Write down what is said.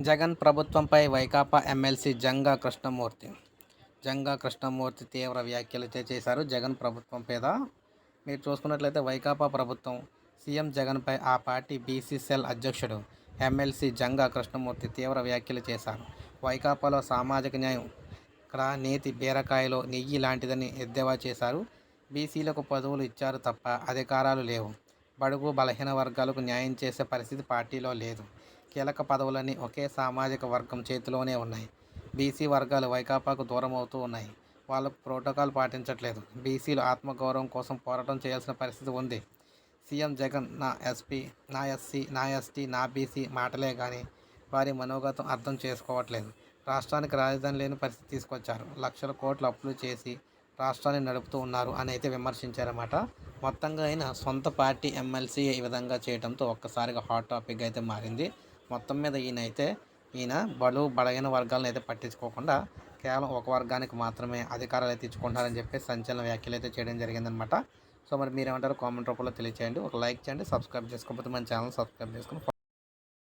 జగన్ ప్రభుత్వంపై వైకాపా ఎమ్మెల్సీ జంగా కృష్ణమూర్తి. జంగా కృష్ణమూర్తి తీవ్ర వ్యాఖ్యలు చేశారు జగన్ ప్రభుత్వం మీద మీరు చూసుకున్నట్లయితే వైకాపా ప్రభుత్వం సీఎం జగన్పై ఆ పార్టీ బీసీసీఎల్ అధ్యక్షుడు ఎమ్మెల్సీ జంగా కృష్ణమూర్తి తీవ్ర వ్యాఖ్యలు చేశారు. వైకాపాలో సామాజిక న్యాయం ఇక్కడ నేతి బీరకాయలో నెయ్యి లాంటిదని ఎద్దేవా చేశారు. బీసీలకు పదవులు ఇచ్చారు తప్ప అధికారాలు లేవు. బడుగు బలహీన వర్గాలకు న్యాయం చేసే పరిస్థితి పార్టీలో లేదు. కీలక పదవులన్నీ ఒకే సామాజిక వర్గం చేతిలోనే ఉన్నాయి. బీసీ వర్గాలు వైకాపాకు దూరం అవుతూ ఉన్నాయి. వాళ్ళకు ప్రోటోకాల్ పాటించట్లేదు. బీసీలు ఆత్మగౌరవం కోసం పోరాటం చేయాల్సిన పరిస్థితి ఉంది. సీఎం జగన్ నా ఎస్పీ నా ఎస్సీ నా ఎస్టీ నా బీసీ మాటలే కానీ వారి మనోగతం అర్థం చేసుకోవట్లేదు. రాష్ట్రానికి రాజధాని లేని పరిస్థితి తీసుకొచ్చారు. లక్షల కోట్లు అప్పులు చేసి రాష్ట్రాన్ని నడుపుతూ ఉన్నారు అని అయితే విమర్శించారన్నమాట మొత్తంగా అయినా సొంత పార్టీ ఎమ్మెల్సీ ఈ విధంగా చేయడంతో ఒక్కసారిగా హాట్ టాపిక్ అయితే మారింది. మొత్తం మీద ఈయన అయితే ఈయన బలు బలహీన వర్గాలను అయితే పట్టించుకోకుండా కేవలం ఒక వర్గానికి మాత్రమే అధికారాలు అయితే ఇచ్చుకుంటారని చెప్పి సంచలన వ్యాఖ్యలు అయితే చేయడం జరిగిందనమాట సో మరి మీరేమంటారు కామెంట్ రూపంలో తెలియచేయండి. ఒక లైక్ చేయండి సబ్స్క్రైబ్ చేసుకోకపోతే మన ఛానల్ సబ్స్క్రైబ్ చేసుకుని